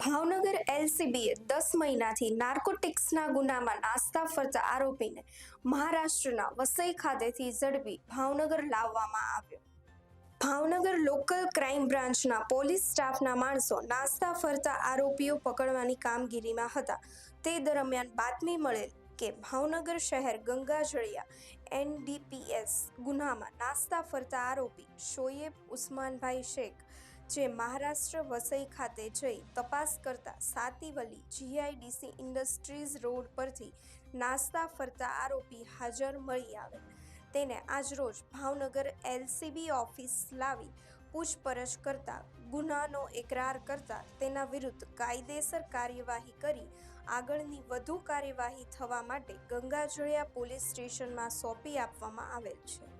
ભાવનગર એલસીબીએ દસ મહિનાથી નાર્કોટિક્સના ગુનામાં નાસ્તા ફરતા આરોપીને મહારાષ્ટ્રના વસઈ ખાતેથી ઝડપી ભાવનગર લાવવામાં આવ્યો. ભાવનગર લોકલ ક્રાઇમ બ્રાન્ચના પોલીસ સ્ટાફના માણસો નાસ્તા ફરતા આરોપીઓ પકડવાની કામગીરીમાં હતા. તે દરમિયાન બાતમી મળેલ કે ભાવનગર શહેર ગંગાજળિયા એનડીપીએસ ગુનામાં નાસ્તા ફરતા આરોપી શોએબ ઉસ્માનભાઈ શેખ જે મહારાષ્ટ્ર વસઈ ખાતે જઈ તપાસ કરતા સાતીવલી જીઆઈડીસી ઇન્ડસ્ટ્રીઝ રોડ પરથી નાસ્તા ફરતા આરોપી હાજર મળી આવે. તેને આજરોજ ભાવનગર એલસીબી ઓફિસ લાવી પૂછપરછ કરતા ગુનાનો એકરાર કરતા તેના વિરુદ્ધ કાયદેસર કાર્યવાહી કરી આગળની વધુ કાર્યવાહી થવા માટે ગંગાજળિયા પોલીસ સ્ટેશનમાં સોંપી આપવામાં આવેલ છે.